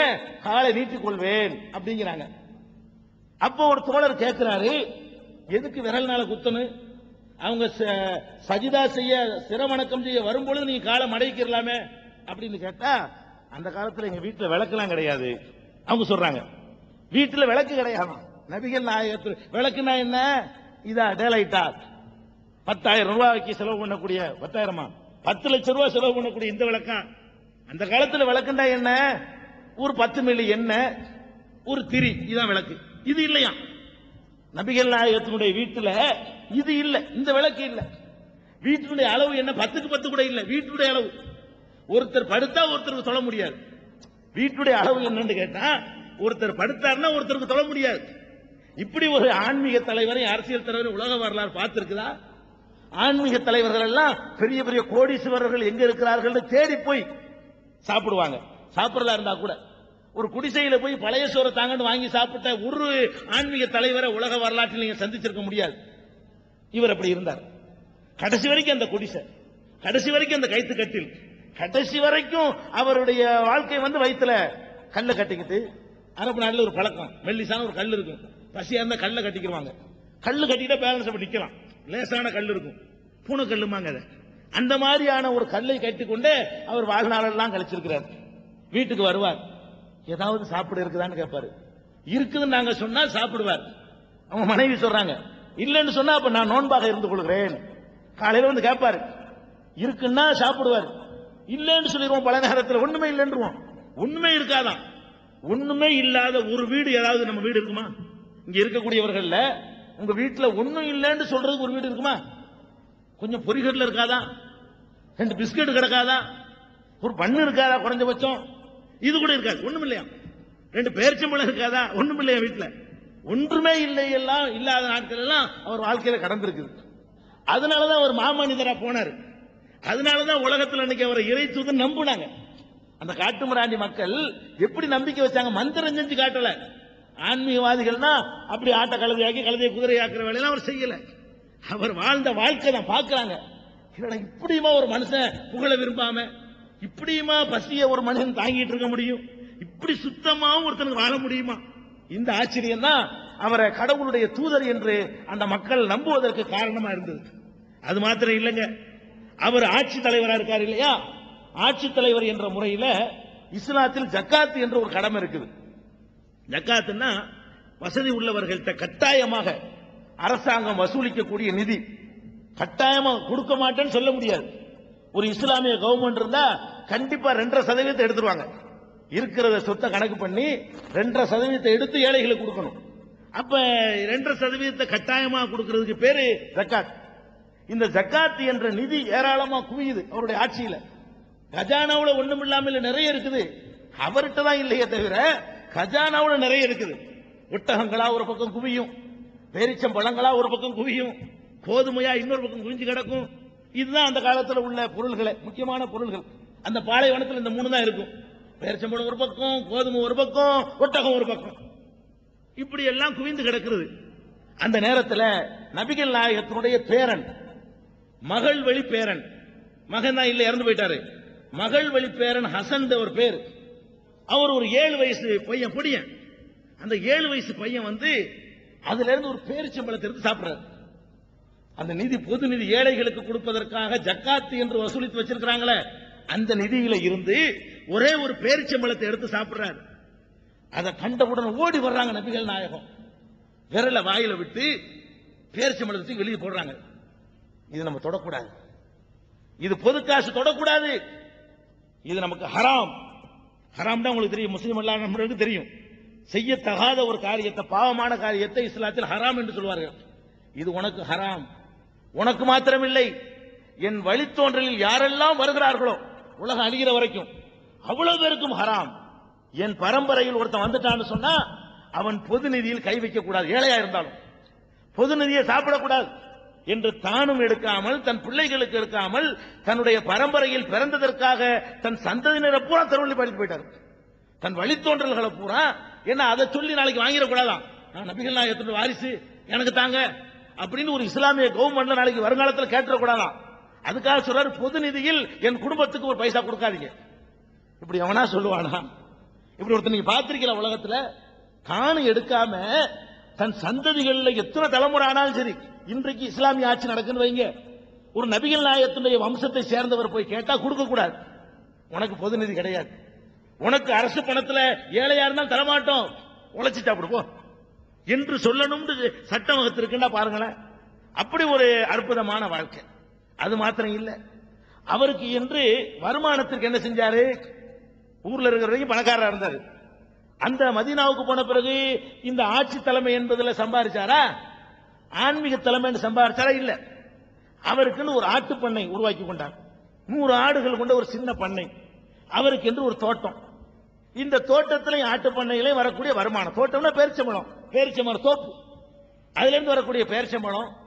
என்ன? காலை நீட்டிக் கொள்வேன் அப்படிங்கிறாங்க. அப்போ ஒரு தோழர் கேட்கிறாரு எதுக்கு விரல்னால குத்தணும்? அவங்க சஜிதா செய்ய சிரவணக்கம் செய்ய வரும்பொழுது நீங்க காலை மடக்கிடலாமே அப்படின்னு கேட்டா அந்த காலத்துல எங்க வீட்டுல விளக்கெல்லாம் கிடையாது. அவங்க சொல்றாங்க. வீட்டுல விளக்கு கிடையாது? நபிகள் நாயகத்தில் விளக்குனா என்ன? இதா டேலைட்டா பத்தாயிரம் ரூபாய்க்கு செலவு பண்ணக்கூடிய பத்தாயிரமா? பத்து லட்சம் ரூபாய் செலவு பண்ணக்கூடிய இந்த விளக்கம் அந்த காலத்துல விளக்குண்டா என்ன? ஒரு பத்து மில்லி எண்ணெய் ஒரு திரி இதான் விளக்கு. இது இல்லையா? நபிகள் நாயகத்தினுடைய வீட்டுல இது இல்லை இந்த விளக்கு இல்லை. வீட்டினுடைய அளவு என்ன? பத்துக்கு பத்து கூட இல்லை வீட்டுடைய அளவு. ஒருத்தர் படுத்தா ஒருத்தருக்கு சொல்ல முடியாது. வீட்டுடைய அளவு என்னன்னு கேட்டா ஒருத்தர் படுத்தாருன்னா ஒருத்தருக்கு சொல்ல முடியாது. இப்படி ஒரு ஆன்மீக தலைவரை அரசியல் தலைவரை உலக வரலாறு பார்த்திருக்குதா? ஆன்மீக தலைவர்கள் எல்லாம் பெரிய பெரிய கோடீஸ்வரர்கள் எங்க இருக்கிறார்கள் தேடி போய் சாப்பிடுவாங்க. சாப்பிடறதா இருந்தா கூட. ஒரு குடிசையில போய் பழைய சோறை தாங்கன்னு வாங்கி சாப்பிட்ட ஒரு ஆன்மீக தலைவரை உலக வரலாற்றில் நீங்க சந்திச்சிருக்க முடியாது. இவர் அப்படி இருந்தார். கடைசி வரைக்கும் அந்த குடிசை. கடைசி வரைக்கும் அந்த கைத்து கட்டில் கடைசி வரைக்கும் அவருடைய வாழ்க்கை வந்து வயிற்றுல கல்ல கட்டிக்கிட்டு அரபு நாட்டில் ஒரு பழக்கம். மெல்லிசான ஒரு கல் இருக்கும். பசியா இருந்தா கல்ல கட்டிக்கிடுவாங்க கல்லு கட்டிக்கிட்டா பேலன்ஸ் அப்படி நிற்கலாம் லேசான கல் இருக்கும். பூனை கல்லுமாங்க அதை. அந்த மாதிரியான ஒரு கல்லை கட்டிக்கொண்டே அவர் வாழ்நாளெல்லாம் கழிச்சிருக்கிறார். வீட்டுக்கு வருவார். ஏதாவது சாப்பிட இருக்குதான்னு கேட்பாரு. இருக்குதுன்னு நாங்க சொன்னா சாப்பிடுவார். அவங்க மனைவி சொல்றாங்க இல்லைன்னு சொன்னா அப்ப நான் நோன்பாக இருந்து கொள்கிறேன். காலையில வந்து கேட்பாரு இருக்குன்னா சாப்பிடுவார். இல்லைன்னு சொல்லிடுவோம் பல நேரத்தில். ஒண்ணுமே இல்லைன்றோம் ஒண்ணுமே இருக்காதான் ஒண்ணுமே இல்லாத ஒரு வீடு ஏதாவது நம்ம வீடு இருக்குமா? இங்க இருக்கக்கூடியவர்கள்ல உங்க வீட்டுல ஒண்ணும் இல்லைன்னு சொல்றதுக்கு ஒரு வீடு இருக்குமா? கொஞ்சம் பொறிகடல இருக்காதா? ரெண்டு பிஸ்கட் கிடக்காதா? ஒரு பண்ணு இருக்காதா குறைஞ்சபட்சம்? இது கூட இருக்காது. ஒண்ணும் இல்லையா? ரெண்டு பேரிச்சம்பழம் இருக்காதா? ஒண்ணும் இல்லையா வீட்டுல? ஒன்றுமே இல்லை எல்லாம் இல்லாத நாட்கள் எல்லாம் அவர் வாழ்க்கையில கடந்திருக்குது. அதனாலதான் அவர் மாமனிதரா போனாரு. அதனாலதான் உலகத்தில் இன்னைக்கு அவரை இறை தூதன் நம்புனாங்க. அந்த காட்டுமிராண்டி மக்கள் எப்படி நம்பிக்கை வச்சாங்க? மந்திரம் செஞ்சு காட்டல. ஆன்மீகவாதிகள்னா அப்படி ஆட்ட கழுதையாக்கி கழுதையை குதிரையாக்குற வேலையெல்லாம் அவர் செய்யல. அவர் வாழ்ந்த வாழ்க்கை தான் பார்க்கறாங்க. இப்படியுமா ஒரு மனுஷன் புகழ விரும்பாம இப்படியுமா பசிய ஒரு மனுஷன் தாங்கிட்டு இருக்க முடியும்? இப்படி சுத்தமாவும் ஒருத்தனுக்கு வாழ முடியுமா? இந்த ஆச்சரியம் தான் அவரை கடவுளுடைய தூதர் என்று அந்த மக்கள் நம்புவதற்கு காரணமா இருந்தது. அது மாத்திரம் இல்லைங்க. அவர் ஆட்சி தலைவரா இருக்கார் இல்லையா? ஆட்சி தலைவர் என்ற முறையில இஸ்லாத்தில் ஜக்காத் என்ற ஒரு கடமை இருக்குது. ஜக்காத்துன்னா வசதி உள்ளவர்கள்ட்ட கட்டாயமாக அரசாங்கம் வசூலிக்கக்கூடிய நிதி. கட்டாயமா கொடுக்க மாட்டேன்னு சொல்ல முடியாது. ஒரு இஸ்லாமிய கவர்மெண்ட் இருந்தா கண்டிப்பா ரெண்டரை சதவீதத்தை எடுத்துருவாங்க. இருக்கிறத சொத்தை கணக்கு பண்ணி ரெண்டரை சதவீதத்தை எடுத்து ஏழைகளுக்கு கொடுக்கணும். அப்ப ரெண்டரை சதவீதத்தை கட்டாயமா கொடுக்கறதுக்கு பேரு ஜக்காத். இந்த ஜக்காத் என்ற நிதி ஏராளமா குவியுது அவருடைய ஆட்சியில. கஜானாவில் ஒண்ணும் இல்லாமல் நிறைய இருக்குது. அவர்கிட்ட தான் இல்லையே தவிர கஜானாவில் நிறைய இருக்குது. ஒட்டகங்களா ஒரு பக்கம் குவியும் பேரிச்சம் பழங்களா ஒரு பக்கம் குவியும் கோதுமையா இன்னொரு பக்கம் குவிஞ்சு கிடக்கும். இதுதான் அந்த காலத்தில் உள்ள பொருள்களை முக்கியமான பொருள்கள். அந்த பாலைவனத்தில் இந்த மூணு தான் இருக்கும். பேரிச்சம்பழம் ஒரு பக்கம் கோதுமை ஒரு பக்கம் ஒட்டகம் ஒரு பக்கம். இப்படி எல்லாம் குவிந்து கிடக்கிறது. அந்த நேரத்தில் நபிகள் நாயகத்தினுடைய பேரன் மகள் வழி பேரன். மகன் தான் இல்லை இறந்து போயிட்டாரு. மகள் வழி பேரன் ஹசன் ஒரு பேர். அவர் ஒரு ஏழு வயசு பையன் பொடியன். அந்த ஏழு வயசு பையன் வந்து அதுல இருந்து ஒரு பேரிச்சம்பளத்தை எடுத்து சாப்பிடுறாரு. அந்த நிதி பொது நிதி ஏழைகளுக்கு கொடுப்பதற்காக ஜக்காத்து என்று வசூலித்து வச்சிருக்கிறாங்களே அந்த நிதியில இருந்து ஒரே ஒரு பேரிச்சம்பளத்தை எடுத்து சாப்பிடுறாரு. அதை கண்டவுடன் ஓடி வர்றாங்க நபிகள் நாயகம். விரல வாயில விட்டு பேரிச்சம்பளத்தை வெளியே போடுறாங்க. இது நம்ம தொடக்கூடாது. இது பொது காசு தொடக்கூடாது. இது நமக்கு ஹராம். ஹராம் தான் உங்களுக்கு தெரியும். முஸ்லீம் எல்லாம் நம்மளுக்கு தெரியும். செய்யத்தகாத ஒரு காரியத்தை பாவமான காரியத்தை இஸ்லாத்தில் ஹராம் என்று சொல்வார்கள். இது உனக்கு ஹராம். உனக்கு மாத்திரமில்லை. என் வழித்தோன்றலில் யாரெல்லாம் வருகிறார்களோ உலகம் அழிகிற வரைக்கும். அவ்வளவு பேருக்கும் ஹராம். என் பரம்பரையில் ஒருத்தன் வந்துட்டான்னு சொன்னா அவன் பொது நிதியில் கை வைக்க கூடாது ஏழையா இருந்தாலும். பொது நிதியை சாப்பிடக்கூடாது. என்று தானும் எடுக்காமல் தன் பிள்ளைகளுக்கு எடுக்காமல் தன்னுடைய பரம்பரையில் பிறந்ததற்காக தன் சந்ததியினரை பூரா தருவள்ளி படித்து போயிட்டார். தன் வழித்தோன்றல்களை பூரா என்ன அதை சொல்லி நாளைக்கு வாங்கிடக்கூடாதான். நான் நபிகள் நாயகத்தின் வாரிசு எனக்கு தாங்க. அப்படின்னு ஒரு இஸ்லாமிய கவர்மெண்ட்ல நாளைக்கு வருங்காலத்தில் கேட்டுறக்கூடாதான். அதுக்காக சொல்றாரு பொது நிதியில் என் குடும்பத்துக்கு ஒரு பைசா கொடுக்காதீங்க. இப்படி எவனா சொல்லுவானா? இப்படி ஒருத்தர் நீங்க பார்த்திருக்கீங்களா உலகத்துல காணு எடுக்காம தன் சந்ததிகளில் எத்தனை தலைமுறை ஆனாலும் சரி இன்றைக்கு இஸ்லாமிய ஆட்சி நடக்குன்னு வைங்க. ஒரு நபிகள் நாயத்துடைய வம்சத்தை சேர்ந்தவர் போய் கேட்டா கொடுக்க கூடாது. உனக்கு பொது நிதி கிடையாது. உனக்கு அரசு பணத்துல ஏழையா இருந்தால் தரமாட்டோம். உழைச்சி சாப்பிடுவோம் என்று சொல்லணும்னு சட்டம் வகுத்திருக்குன்னா பாருங்களேன். அப்படி ஒரு அற்புதமான வாழ்க்கை. அது மாத்திரம் இல்ல. அவருக்கு என்று வருமானத்திற்கு என்ன செஞ்சாரு? ஊர்ல இருக்கிற வரைக்கும் பணக்காரரா இருந்தாரு. அந்த மதீனாவுக்கு போன பிறகு இந்த ஆட்சி தலைமை என்பதில் சம்பாதிச்சாரா ஆன்மீக தலைமைன்னு சம்பாதிச்சாரா இல்ல. அவருக்குன்னு ஒரு ஆட்டு பண்ணை உருவாக்கி கொண்டார். நூறு ஆடுகள் கொண்ட ஒரு சின்ன பண்ணை. அவருக்கு என்று ஒரு தோட்டம். இந்த தோட்டத்திலையும் ஆட்டு பண்ணையிலையும் வரக்கூடிய வருமானம். தோட்டம்னா பேரிச்சம்பழம். பேரிச்சம்பழம் தோப்பு. அதுல இருந்து வரக்கூடிய பேரிச்சம்பழம்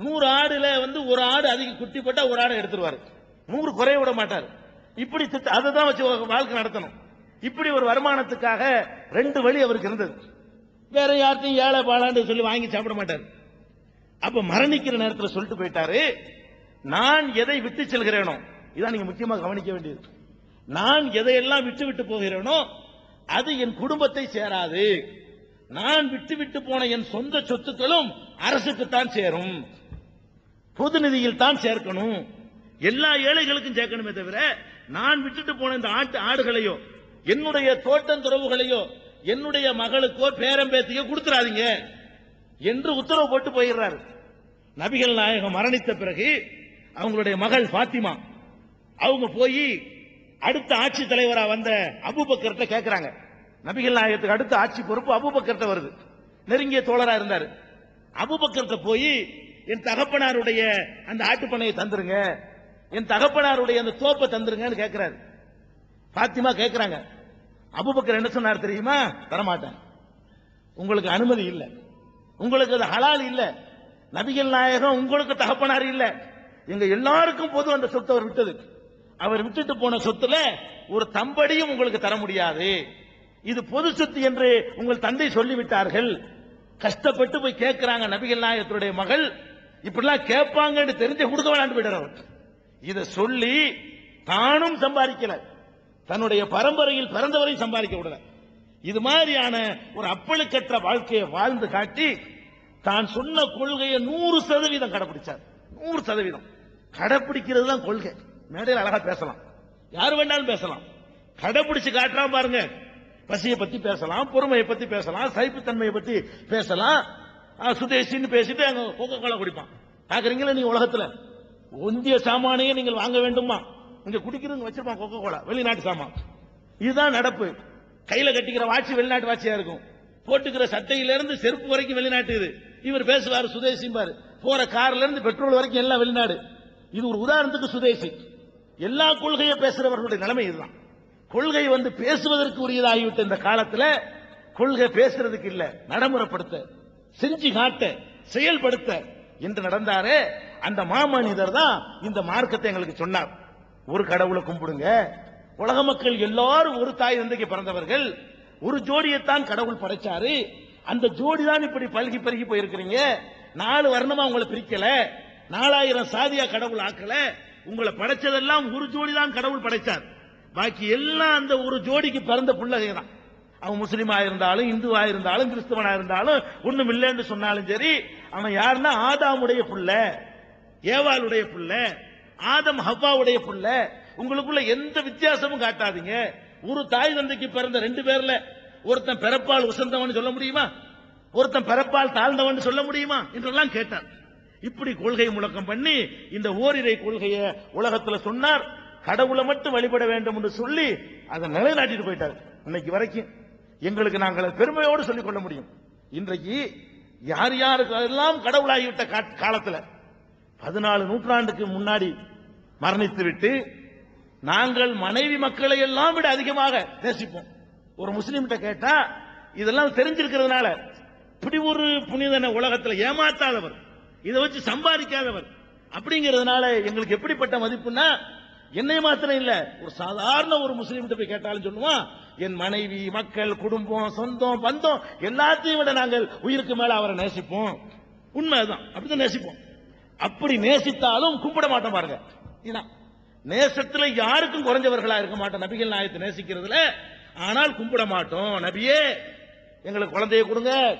நூறு ஆடுல வந்து ஒரு ஆடு அதிக குட்டி போட்டா ஒரு ஆடை எடுத்துருவாரு. நூறு குறைய விட மாட்டார். இப்படி திட்ட- அதை தான் வச்சு வாழ்க்கை நடத்தணும். இப்படி ஒரு வருமானத்துக்காக ரெண்டு வழி அவருக்கு இருந்தது. வேற யார்த்தையும் ஏழை பாழாண்டு சொல்லி வாங்கி சாப்பிட மாட்டார். அப்ப மரணிக்கிற நேரத்தில் சொல்லிட்டு போயிட்டாரு நான் எதை விட்டு செல்கிறேனோ இதான் நீங்க முக்கியமா கவனிக்க வேண்டியது. நான் எதையெல்லாம் விட்டு விட்டு போகிறேனோ அது என் குடும்பத்தை சேராது. நான் விட்டு விட்டு போன என் சொந்த சொத்துக்களும் அரசுக்குத்தான் சேரும். பொது நிதியில் தான் சேர்க்கணும். எல்லா ஏழைகளுக்கும் சேர்க்கணுமே தவிர நான் விட்டுட்டு போன இந்த ஆட்டு ஆடுகளையோ என்னுடைய தோட்டம் துறவுகளையோ என்னுடைய மகளுக்கோ பேரம்பேத்தியோ கொடுத்துறாதீங்க என்று உத்தரவு போட்டு போயிடுறாரு. நபிகள் நாயகம் மரணித்த பிறகு அவங்களுடைய மகள் பாத்திமா அவங்க போய் அடுத்த ஆட்சி தலைவரா வந்த அபுபக்கர்கிட்ட கேட்கிறாங்க நபிகள் நாயகத்துக்கு அடுத்த ஆட்சி பொறுப்பு அபுபக்கர்கிட்ட வருது. நெருங்கிய தோழரா இருந்தார். அபுபக்கர்கிட்ட போய் என் தகப்பனாருடைய அந்த ஆட்டுப்பண்ணையை தந்துருங்க. என் தகப்பனாருடைய அந்த தோப்பை தந்துருங்கன்னு கேட்கிறாரு பாத்திமா கேட்கிறாங்க அபூபக்கர் என்ன சொன்னார் தெரியுமா? தரமாட்டேன். உங்களுக்கு அனுமதி இல்லை. உங்களுக்கு அது ஹலால் இல்லை. நபிகள் நாயகம் உங்களுக்கு தகப்பனார் இல்லை. எங்க எல்லாருக்கும் பொது அந்த சொத்து அவர் விட்டது. அவர் விட்டுட்டு போன சொத்துல ஒரு தம்படியும் உங்களுக்கு தர முடியாது. இது பொது சொத்து என்று உங்கள் தந்தை சொல்லிவிட்டார்கள். கஷ்டப்பட்டு போய் கேட்கிறாங்க நபிகள் நாயகத்துடைய மகள். இப்படிலாம் கேட்பாங்கன்னு தெரிஞ்சு கொடுக்க வேணாண்டு போயிட்டார் அவர். சொல்லி தானும் சம்பாதிக்கல. தன்னுடைய பரம்பரையில் பிறந்தவரையும் சம்பாதிக்க விடல. இது மாதிரியான ஒரு அப்பழுக்கற்ற வாழ்க்கையை வாழ்ந்து காட்டி தான் சொன்ன கொள்கையை நூறு சதவீதம் கடைபிடிச்சார் நூறு சதவீதம். கடைபிடிக்கிறது தான் கொள்கை. மேடையில் அழகா பேசலாம். யார் வேணாலும் பேசலாம். கடைபிடிச்சு காட்டுறான் பாருங்க. பசியை பத்தி பேசலாம் பொறுமையை பத்தி பேசலாம் சைப்புத்தன்மையை பத்தி பேசலாம். சுதேசின்னு பேசிட்டு அங்க கோக்கோ கோலா குடிப்பான் பாக்குறீங்களா நீங்க உலகத்துல ஒந்திய சாமானையே நீங்கள் வாங்க வேண்டுமா இங்க குடிக்கிறவங்க வச்சிருப்பான் கோக்கோ கோலா வெளிநாட்டு சாமான் இதுதான் நடப்பு கையில கட்டிக்கிற வாட்சி வெளிநாட்டு வாட்சியா இருக்கும் போட்டுக்கிற சட்டையில இருந்து செருப்பு வரைக்கும் வெளிநாட்டு இது இவர் பேசுவார் சுதேசிம்பாரு போற கார்ல இருந்து பெட்ரோல் வரைக்கும் எல்லாம் வெளிநாடு இது ஒரு உதாரணத்துக்கு சுதேசி எல்லா கொள்கையை பேசுறவர்களுடைய நிலைமை இதுதான் கொள்கை வந்து பேசுவதற்கு உரியதாகிவிட்ட இந்த காலத்துல கொள்கை பேசுறதுக்கு இல்ல நடைமுறைப்படுத்த செஞ்சு காட்ட செயல்படுத்த என்று நடந்தாரே அந்த மாமனிதர் தான் இந்த மார்க்கத்தை எங்களுக்கு சொன்னார். ஒரு கடவுளை கும்பிடுங்க. உலக மக்கள் எல்லாரும் ஒரு தாய் தந்தைக்கு பிறந்தவர்கள். ஒரு ஜோடியைத்தான் கடவுள் படைச்சாரு. அந்த ஜோடி தான் இப்படி பல்கி பருகி போயிருக்கிறீங்க. நாலு வர்ணமா உங்களை பிரிக்கல. நாலாயிரம் சாதியா கடவுள் ஆக்கல. உங்களை படைச்சதெல்லாம் ஒரு ஜோடி தான் கடவுள் படைச்சார். பாக்கி எல்லாம் அந்த ஒரு ஜோடிக்கு பிறந்த பிள்ளைங்க தான் அவன் முஸ்லீமா இருந்தாலும் இந்துவா இருந்தாலும் கிறிஸ்தவனா இருந்தாலும் ஒண்ணும் இல்லைன்னு சொன்னாலும் சரி அவன் யாருன்னா ஆதாமுடைய புள்ள ஏவாளுடைய புள்ள ஆதம் ஹவ்வாவுடைய புள்ள. உங்களுக்குள்ள எந்த வித்தியாசமும் காட்டாதீங்க. ஒரு தாய் தந்தைக்கு பிறந்த ரெண்டு பேர்ல ஒருத்தன் பிறப்பால் உசந்தவன் சொல்ல முடியுமா? ஒருத்தன் பிறப்பால் தாழ்ந்தவன் சொல்ல முடியுமா? என்றெல்லாம் கேட்டார். இப்படி கொள்கை முழக்கம் பண்ணி இந்த ஓரிரை கொள்கையை உலகத்துல சொன்னார். கடவுளை மட்டும் வழிபட வேண்டும் என்று சொல்லி அதை நிலைநாட்டிட்டு போயிட்டார். இன்னைக்கு வரைக்கும். எங்களுக்கு நாங்கள் பெருமையோடு சொல்லிக் கொள்ள முடியும். இன்றைக்கு யார் யாருக்கு எல்லாம் கடவுளாகிவிட்ட காலத்தில் காலத்துல பதினாலு நூற்றாண்டுக்கு முன்னாடி மரணித்து விட்டு நாங்கள் மனைவி மக்களை எல்லாம் விட அதிகமாக நேசிப்போம். ஒரு முஸ்லீம்கிட்ட கேட்டா இதெல்லாம் தெரிஞ்சிருக்கிறதுனால இப்படி ஒரு புனிதன உலகத்துல ஏமாத்தாதவர் இதை வச்சு சம்பாதிக்காதவர் அப்படிங்கிறதுனால எங்களுக்கு எப்படிப்பட்ட மதிப்புன்னா என்னை மாத்திரம் இல்ல ஒரு சாதாரண ஒரு முஸ்லீம்கிட்ட போய் கேட்டாலும் சொல்லுவான் என் மனைவி மக்கள் குடும்பம் சொந்தம் பந்தம் எல்லாத்தையும் விட நாங்கள் உயிருக்கு மேல அவரை நேசிப்போம். உண்மைதான். அப்படிதான் நேசிப்போம். அப்படி நேசித்தாலும் கும்பிட மாட்டோம் பாருங்க. நேசத்துல யாருக்கும் குறைஞ்சவர்களா இருக்க மாட்டோம். நபிகள் நாயத்தை நேசிக்கிறதுல ஆனால் கும்பிட மாட்டோம். நபியே எங்களுக்கு குழந்தைய கொடுங்க.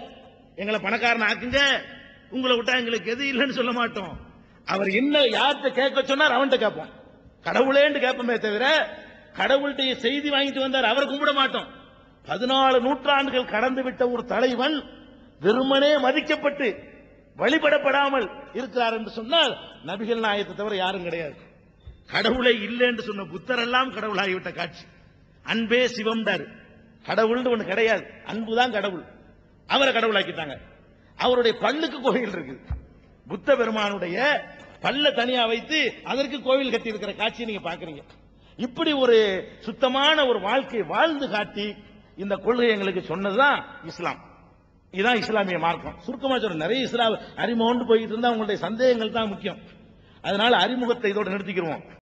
எங்களை பணக்காரன் ஆக்குங்க. உங்களை விட்டா எங்களுக்கு எது இல்லைன்னு சொல்ல மாட்டோம். அவர் என்ன யார்கிட்ட கேட்க சொன்னார் அவன்கிட்ட கேட்போம். கடவுளேன்னு கேட்போமே தவிர கடவுள்கிட்ட செய்தி வாங்கிட்டு வந்தார் அவரை கும்பிட மாட்டோம். பதினாலு நூற்றாண்டுகள் கடந்து விட்ட ஒரு தலைவன் வெறுமனே மதிக்கப்பட்டு வழிபடப்படாமல் இருக்கிறார் என்று சொன்னால் நபிகள் நாயத்தை தவிர யாரும் கிடையாது. கடவுளை இல்லை என்று சொன்ன புத்தர் எல்லாம் கடவுளாகிவிட்ட காட்சி. அன்பே சிவம்டாரு. கடவுள்னு ஒண்ணு கிடையாது. அன்புதான் கடவுள். அவரை கடவுளாக்கிட்டாங்க. அவருடைய பல்லுக்கு கோயில் இருக்கு புத்த பெருமானுடைய பல்ல தனியா வைத்து அதற்கு கோவில் கட்டி இருக்கிற காட்சியை நீங்க பாக்குறீங்க இப்படி ஒரு சுத்தமான ஒரு வாழ்க்கை வாழ்ந்து காட்டி இந்த கொள்கை எங்களுக்கு சொன்னதுதான் இஸ்லாம். இதுதான் இஸ்லாமிய மார்க்கம். சுருக்கமா சொல்றேன். நிறைய இஸ்லாம் அறிமுகம் போயிட்டு இருந்தா உங்களுடைய சந்தேகங்கள் தான் முக்கியம். அதனால அறிமுகத்தை இதோட நிறுத்திக்கிறோம்